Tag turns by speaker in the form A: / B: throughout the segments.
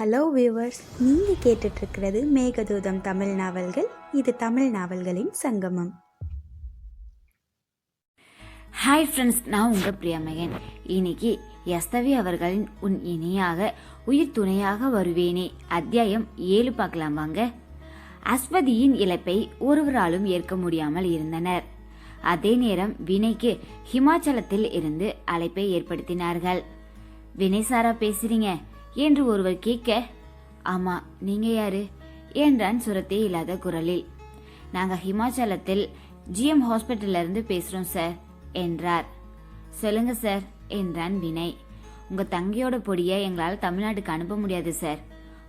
A: Hello viewers நீங்கள் கேட்டுட்ருக்கிறது மேகதூதம் தமிழ் நாவல்கள். இது தமிழ் நாவல்களின் சங்கமம்.
B: ஹாய் ஃப்ரெண்ட்ஸ் நான் உங்கள் பிரியமகன் இன்னைக்கு எஸ்தவி அவர்களின் உன் இணையாக உயிர் துணையாக வருவேனே. அத்தியாயம் ஏழு பார்க்கலாம் வாங்க. அஸ்வதியின் இழப்பை ஒருவராலும் ஏற்க முடியாமல் இருந்தனர். அதே நேரம் வினைக்கு ஹிமாச்சலத்தில் இருந்து அழைப்பை ஏற்படுத்தினார்கள். வினை சாரா பேசுறீங்க. என்று ஒருவர் கேட்க ஆமா நீங்க யாரு? என்றான் சுரத்தே இல்லாத குரலில். நாங்க ஹிமாச்சலத்தில் ஜிஎம் ஹாஸ்பிட்டல்ல இருந்து பேசுறோம் சார் என்றார். சொல்லுங்க சார் என்றான் வினய். உங்க தங்கையோட பொடியை எங்களால் தமிழ்நாட்டுக்கு அனுப்ப முடியாது சார்.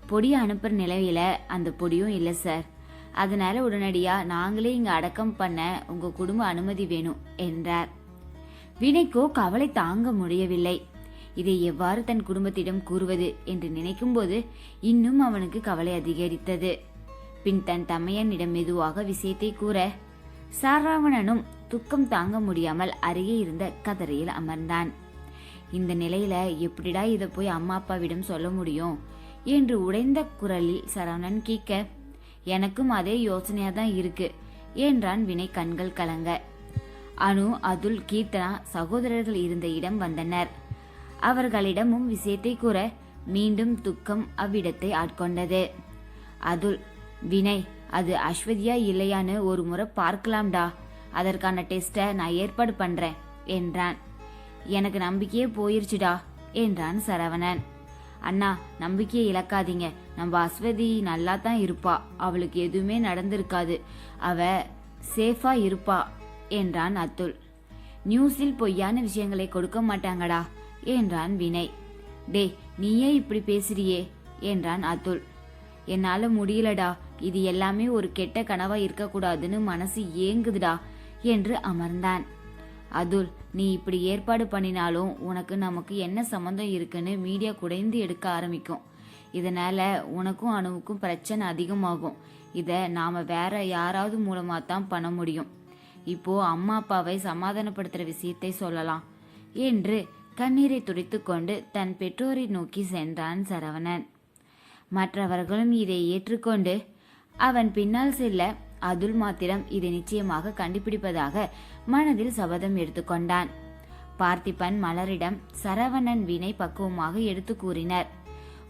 B: பொடியை அனுப்புற நிலையில அந்த பொடியும் இல்லை சார். அதனால உடனடியா நாங்களே இங்க அடக்கம் பண்ண உங்க குடும்ப அனுமதி வேணும் என்றார். வினைக்கோ கவலை தாங்க முடியவில்லை. இதை எவ்வாறு தன் குடும்பத்திடம் கூறுவது என்று நினைக்கும்போது இன்னும் அவனுக்கு கவலை அதிகரித்தது. பின் தன் தமையனிடம் மெதுவாக விஷயத்தை கூற சாராவணனும் துக்கம் தாங்க முடியாமல் அருகே இருந்த கதரையில் அமர்ந்தான். இந்த நிலையில எப்படிடா இதை போய் அம்மா அப்பாவிடம் சொல்ல முடியும்? என்று உடைந்த குரலில் சரவணன் கேட்க எனக்கும் அதே யோசனையா தான் இருக்கு என்றான் வினை கண்கள் கலங்க. அனு அதுல் கீர்த்தனா சகோதரர்கள் இருந்த இடம் வந்தனர். அவர்களிடமும் விஷயத்தை கூற மீண்டும் துக்கம் அவ்விடத்தை ஆட்கொண்டது. அதுல் வினய் அது அஸ்வதியா இல்லையான்னு ஒரு முறை பார்க்கலாம்டா. அதற்கான டெஸ்ட்டை நான் ஏற்பாடு பண்றேன் என்றான். எனக்கு நம்பிக்கையே போயிருச்சுடா என்றான் சரவணன். அண்ணா நம்பிக்கையை இழக்காதீங்க. நம்ம அஸ்வதி நல்லா தான் இருப்பா. அவளுக்கு எதுவுமே நடந்திருக்காது. அவ சேஃபா இருப்பா என்றான் அத்துல். நியூஸில் பொய்யான விஷயங்களை கொடுக்க மாட்டாங்கடா. என்றான் வினய். டேய் நீயே இப்படி பேசுறியே? என்றான் அதுல். என்னால முடியலடா. இது எல்லாமே ஒரு கெட்ட கனவா இருக்கக்கூடாதுன்னு மனசு ஏங்குதுடா என்று அமர்ந்தான். அதுல் நீ இப்படி ஏற்பாடு பண்ணினாலும் உனக்கு நமக்கு என்ன சம்மந்தம் இருக்குன்னு மீடியா குடைந்து எடுக்க ஆரம்பிக்கும். இதனால உனக்கும் அணுவுக்கும் பிரச்சனை அதிகமாகும். இதை நாம வேற யாராவது மூலமா தான் பண்ண முடியும். இப்போ அம்மா அப்பாவை சமாதானப்படுத்துற விஷயத்தை சொல்லலாம் என்று கண்ணீரை துடைத்துக்கொண்டு தன் பெற்றோரை நோக்கி சென்றான் சரவணன். மற்றவர்களும் இதை ஏற்றுக்கொண்டு அவன் பின்னால் செல்ல அதுல் மாத்திரம் இதை நிச்சயமாக கண்டுபிடிப்பதாக மனதில் சபதம் எடுத்துக்கொண்டான். பார்த்திபன் மலரிடம் சரவணன் வினை பக்குவமாக எடுத்து கூறினர்.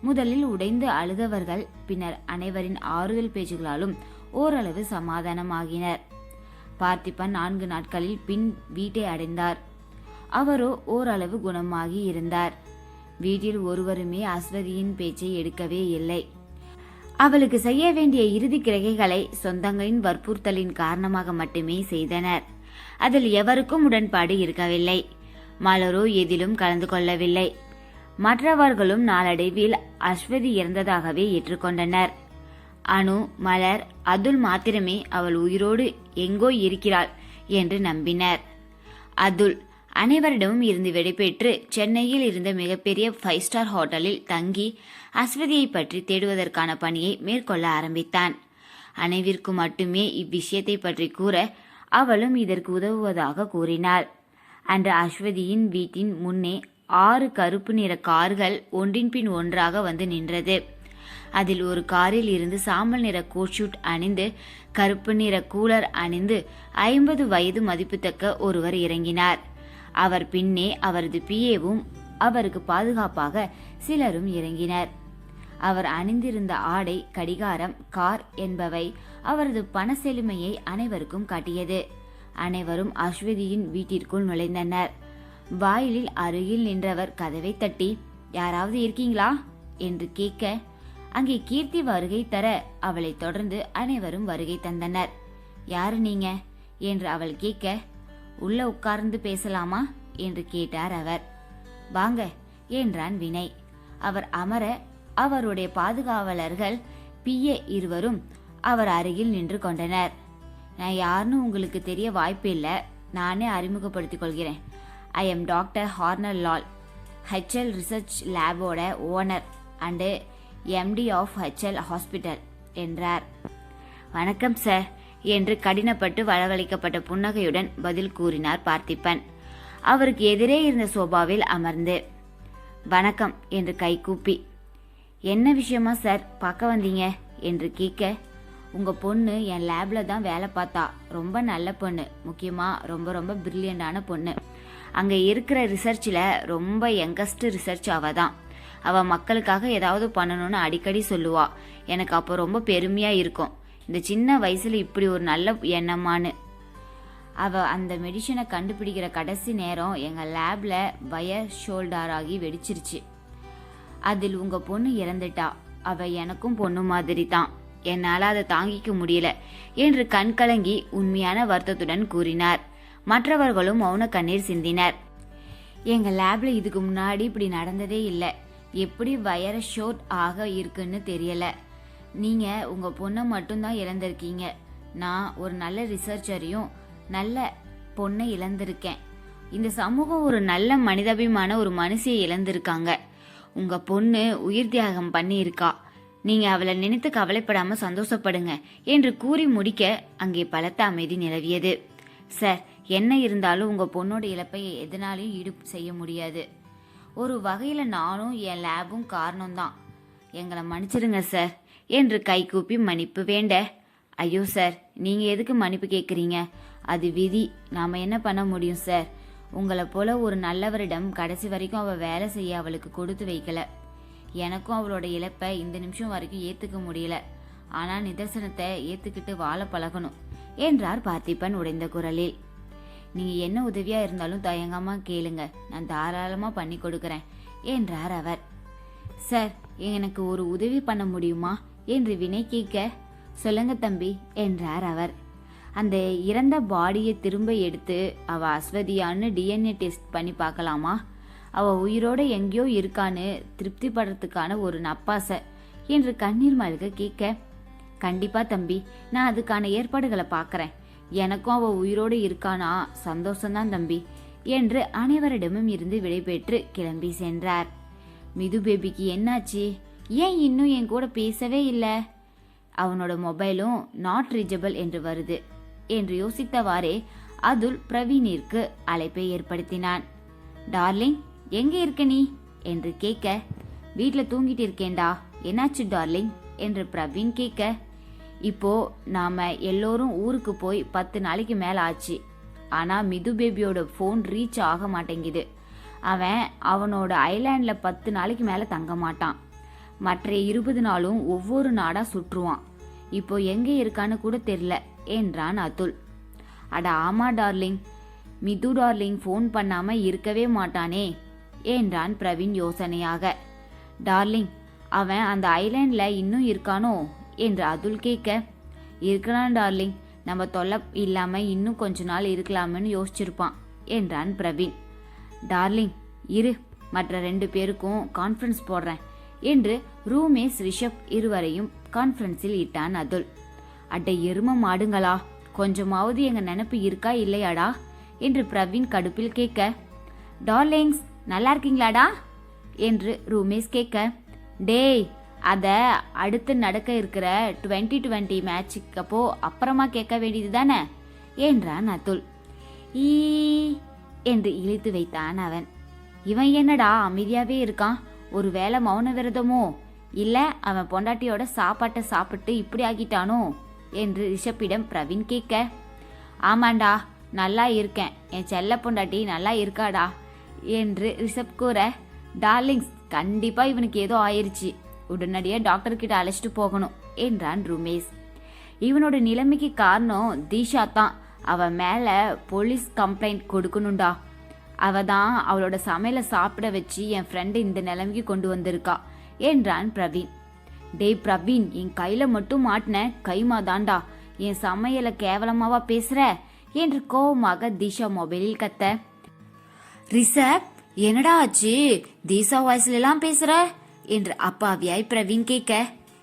B: முதலில் உடைந்து அழுதவர்கள் பின்னர் அனைவரின் ஆறுதல் பேச்சுகளாலும் ஓரளவு சமாதானமாகினர். பார்த்திபன் நான்கு நாட்களில் பின் வீட்டை அடைந்தார். அவரோ ஓரளவு குணமாகி இருந்தார். வீட்டில் ஒருவருமே அஸ்வதியின் பேச்சை எடுக்கவே இல்லை. அவளுக்கு செய்ய வேண்டிய இறுதி கிரகைகளை சொந்தங்களின் வற்புறுத்தலின் காரணமாக மட்டுமே செய்தனர். அதில் எவருக்கும் உடன்பாடு இருக்கவில்லை. மலரோ எதிலும் கலந்து கொள்ளவில்லை. மற்றவர்களும் நாளடைவில் அஸ்வதி இறந்ததாகவே ஏற்றுக்கொண்டனர். அனு மலர் அதுல் மாத்திரமே அவள் உயிரோடு எங்கோ இருக்கிறாள் என்று நம்பினர். அதுல் அனைவரிடமும் இருந்து விடைபெற்று சென்னையில் இருந்த மிகப்பெரிய ஃபைவ் ஸ்டார் ஹோட்டலில் தங்கி அஸ்வதியை பற்றி தேடுவதற்கான பணியை மேற்கொள்ள ஆரம்பித்தான். அனைவிற்கும் மட்டுமே இவ்விஷயத்தை பற்றி கூற அவளும் இதற்கு உதவுவதாக கூறினாள். அன்று அஸ்வதியின் வீட்டின் முன்னே ஆறு கருப்பு நிற கார்கள் ஒன்றின் பின் ஒன்றாக வந்து நின்றது. அதில் ஒரு காரில் இருந்து சாம்பல் நிற கோட்ஷூட் அணிந்து கருப்பு நிற கூலர் அணிந்து ஐம்பது வயது மதிப்புத்தக்க ஒருவர் இறங்கினார். அவர் பின்னே அவரது பிஏவும் அவருக்கு பாதுகாப்பாக சிலரும் இறங்கினர். அவர் அணிந்திருந்த ஆடை கடிகாரம் கார் என்பவை அவரது பண செழுமையை அனைவருக்கும் காட்டியது. அனைவரும் அஸ்வதியின் வீட்டிற்குள் நுழைந்தனர். வாயிலில் அருகில் நின்றவர் கதவை தட்டி யாராவது இருக்கீங்களா? என்று கேட்க அங்கே கீர்த்தி வருகை தர. அவளை தொடர்ந்து அனைவரும் வருகை தந்தனர். யாரு நீங்க? என்று அவள் கேட்க உள்ள உட்கார்ந்து பேசலாமா? என்று கேட்டார் அவர். வாங்க என்றான் வினய். அவர் அமர அவருடைய பாதுகாவலர்கள் பிஏ இருவரும் அவர் அருகில் நின்று கொண்டனர். நான் யாருன்னு உங்களுக்கு தெரிய வாய்ப்பில்லை நானே அறிமுகப்படுத்திக் கொள்கிறேன். I am doctor Harnar Lal HL research லேபோட owner and MD of HL hospital என்றார். வணக்கம் சார் என்று கடினப்பட்டு வரவழைக்கப்பட்ட புன்னகையுடன் பதில் கூறினார் பார்த்திபன். அவருக்கு எதிரே இருந்த சோபாவில் அமர்ந்து வணக்கம் என்று கைகூப்பி என்ன விஷயமா சார் பார்க்க வந்தீங்க? என்று கேட்க உங்கள் பொண்ணு என் லேபில் தான் வேலை பார்த்தா ரொம்ப நல்ல பொண்ணு முக்கியமாக ரொம்ப ரொம்ப பிரில்லியண்டான பொண்ணு. அங்கே இருக்கிற ரிசர்ச்சில் ரொம்ப யங்கஸ்ட் ரிசர்ச் அவள் தான். அவள் மக்களுக்காக ஏதாவது பண்ணணும்னு அடிக்கடி சொல்லுவா. எனக்கு அப்போ ரொம்ப பெருமையாக இருக்கும். இந்த சின்ன வயசுல இப்படி ஒரு நல்ல எண்ணமான்னு. அவ அந்த மெடிசனை கண்டுபிடிக்கிற கடைசி நேரம் எங்க லேப்ல வயர் ஷோல்டர் ஆகி வெடிச்சிருச்சு. அதில் உங்க பொண்ணு இறந்துட்டா. அவ எனக்கும் பொண்ணு மாதிரி தான் என்னால அதை தாங்கிக்க முடியல என்று கண் கலங்கி உண்மையான வருத்தத்துடன் கூறினார். மற்றவர்களும் மௌன கண்ணீர் சிந்தினர். எங்க லேப்ல இதுக்கு முன்னாடி இப்படி நடந்ததே இல்லை. எப்படி வயர ஷோர்ட் ஆக இருக்குன்னு தெரியலை. நீங்க உங்க பொண்ணை மட்டும்தான் இழந்திருக்கீங்க. நான் ஒரு நல்ல ரிசர்ச்சரையும் நல்ல பொண்ணை இழந்திருக்கேன். இந்த சமூகம் ஒரு நல்ல மனிதாபிமான ஒரு மனுஷியை இழந்திருக்காங்க. உங்க பொண்ணு உயிர் தியாகம் பண்ணியிருக்கா. நீங்க அவளை நினைத்து கவலைப்படாம சந்தோஷப்படுங்க என்று கூறி முடிக்க அங்கே பலத்த அமைதி நிலவியது. சார் என்ன இருந்தாலும் உங்க பொண்ணோட இழப்பை எதனாலையும் ஈடு செய்ய முடியாது. ஒரு வகையில நானும் என் லேபும் காரணம்தான். எங்களை மன்னிச்சிடுங்க சார். என்று கைகூப்பி மன்னிப்பு வேண்ட. ஐயோ சார் நீங்க எதுக்கு மன்னிப்பு கேட்குறீங்க அது விதி. நாம என்ன பண்ண முடியும் சார்? உங்களை போல ஒரு நல்லவரிடம் கடைசி வரைக்கும் அவள் வேலை செய்ய அவளுக்கு கொடுத்து வைக்கல. எனக்கும் அவளோட இழப்பை இந்த நிமிஷம் வரைக்கும் ஏத்துக்க முடியல. ஆனா நிதர்சனத்தை ஏத்துக்கிட்டு வாழ பழகணும் என்றார் பார்த்திபன் உடைந்த குரலில். நீங்க என்ன உதவியா இருந்தாலும் தயங்காம கேளுங்க. நான் தாராளமா பண்ணி கொடுக்கறேன் என்றார் அவர். சார் எனக்கு ஒரு உதவி பண்ண முடியுமா? என்று வினை கேட்க சொல்லுங்க தம்பி என்றார் அவர். அந்த இறந்த பாடியை திரும்ப எடுத்து அவ அஸ்வதியான்னு டிஎன்ஏ டெஸ்ட் பண்ணி பார்க்கலாமா? அவ உயிரோட எங்கேயோ இருக்கான்னு திருப்திப்படுறதுக்கான ஒரு நப்பாசை என்று கண்ணீர் மல்க கேட்க கண்டிப்பா தம்பி நான் அதுக்கான ஏற்பாடுகளை பார்க்கறேன். எனக்கும் அவ உயிரோடு இருக்கானா? சந்தோஷம்தான் தம்பி என்று அனைவரிடமும் இருந்து விடைபெற்று கிளம்பி சென்றார். மிது பேபிக்கு என்னாச்சு? ஏன் இன்னும் என் கூட பேசவே இல்லை? அவனோட மொபைலும் நாட் ரீச்சபிள் என்று வருது என்று யோசித்தவாறே அதுல் பிரவீனிற்கு அழைப்பை ஏற்படுத்தினான். டார்லிங் எங்க இருக்க நீ? என்று கேட்க வீட்ல தூங்கிட்டு இருக்கேன்டா. என்னாச்சு டார்லிங்? என்று பிரவீன் கேட்க இப்போ நாம எல்லோரும் ஊருக்கு போய் பத்து நாளைக்கு மேல ஆச்சு. ஆனா மிது பேபியோட ஃபோன் ரீச் ஆக மாட்டேங்குது. அவன் அவனோட ஐலாண்ட்ல பத்து நாளைக்கு மேல தங்க மாட்டான். மற்ற இருபது நாளும் ஒவ்வொரு நாடா சுற்றுவான். இப்போ எங்கே இருக்கான்னு கூட தெரில என்றான் அதுல் அட ஆமா டார்லிங். மிது டார்லிங் ஃபோன் பண்ணாம இருக்கவே மாட்டானே என்றான் பிரவீன் யோசனையாக. டார்லிங் அவன் அந்த ஐலேண்டில் இன்னும் இருக்கானோ என்று அதுல் கேட்க. இருக்கலாம் டார்லிங். நம்ம தொல்லை இல்லாம இன்னும் கொஞ்ச நாள் இருக்கலாம்னு யோசிச்சிருப்பான் என்றான் பிரவீன். டார்லிங் இரு. மற்ற ரெண்டு பேருக்கும் கான்ஃபரன்ஸ் போடுறேன். என்று ரூமேஸ் ரிஷப் இருவரையும் கான்ஃபரன்ஸில் இட்டான் அதுல். அட்டை எரும மாடுங்களா கொஞ்சமாவது எங்க நினப்பு இருக்கா இல்லையாடா என்று பிரவீன் கடுப்பில் கேட்க. டார்லிங்ஸ் நல்லா இருக்கீங்களாடா என்று ரூமேஸ் கேட்க. டேய் அத அடுத்து நடக்க இருக்கிற டுவெண்ட்டி டுவெண்ட்டி மேட்சுக்கு அப்போ அப்புறமா கேட்க வேண்டியது தானே என்றான் அதுல். ஈ என்று இழுத்து வைத்தான் அவன். இவன் என்னடா அமைதியாவே இருக்கான் ஒருவேளை மௌன விரதமோ இல்ல அவன் பொண்டாட்டியோட சாப்பாட்டை சாப்பிட்டு இப்படி ஆகிட்டானோ? என்று ரிஷப்பிடம் பிரவீன் கேட்க ஆமாண்டா நல்லா இருக்கேன். என் செல்ல பொண்டாட்டி நல்லா இருக்காடா? என்று ரிஷப் கூற டார்லிங்ஸ் கண்டிப்பா இவனுக்கு ஏதோ ஆயிடுச்சு உடனடியாக டாக்டர் கிட்ட அழைச்சிட்டு போகணும் என்றான் ருமேஷ். இவனோட நிலைமைக்கு காரணம் தீஷா தான். அவன் மேல போலீஸ் கம்ப்ளைண்ட் கொடுக்கணும்டா. அவள் தான் அவளோட சமையலை சாப்பிட வச்சு என் ஃப்ரெண்டு இந்த நிலைமைக்கு கொண்டு வந்திருக்கா என்றான் பிரவீன். டேய் பிரவீன் என் கையில் மட்டும் மாட்டின கைமா தாண்டா என் சமையலை கேவலமாவா பேசுற? என்று கோவமாக தீஷா மொபைலில் கத்த. ரிசப் என்னடா ஆச்சு? தீசா வாய்ஸ்ல எல்லாம் பேசுற? என்று அப்பாவியாய் பிரவீன் கேட்க.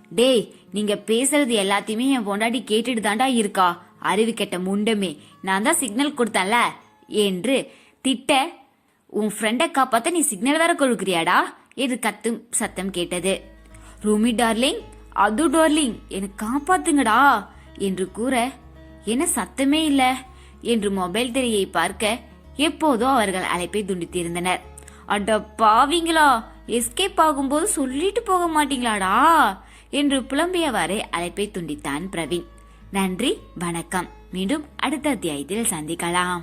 B: டேய் நீங்க பேசுறது எல்லாத்தையுமே என் பொண்டாடி கேட்டுட்டு தாண்டா இருக்கா. அறிவு கெட்ட முண்டமே. நான் தான் சிக்னல் கொடுத்தேன்ல என்று திட்ட உன் ஃப்ரெண்டை காப்பாத்த நீ சிக்னல் வேற கொடுக்குறியாடா? என்று கத்தும் சத்தம் கேட்டது. ரூமி டார்லிங் அது டார்லிங் என்னை காப்பாத்துங்கடா என்று கூற என்ன சத்தமே இல்ல என்று மொபைல் திரையை பார்க்க எப்போதோ அவர்கள் அழைப்பை துண்டித்திருந்தனர். அட பாவிங்களா எஸ்கேப் ஆகும்போது சொல்லிட்டு போக மாட்டீங்களாடா? என்று புலம்பியவாறே அழைப்பை துண்டித்தான் பிரவீன். நன்றி வணக்கம். மீண்டும் அடுத்த அத்தியாயத்தில் சந்திக்கலாம்.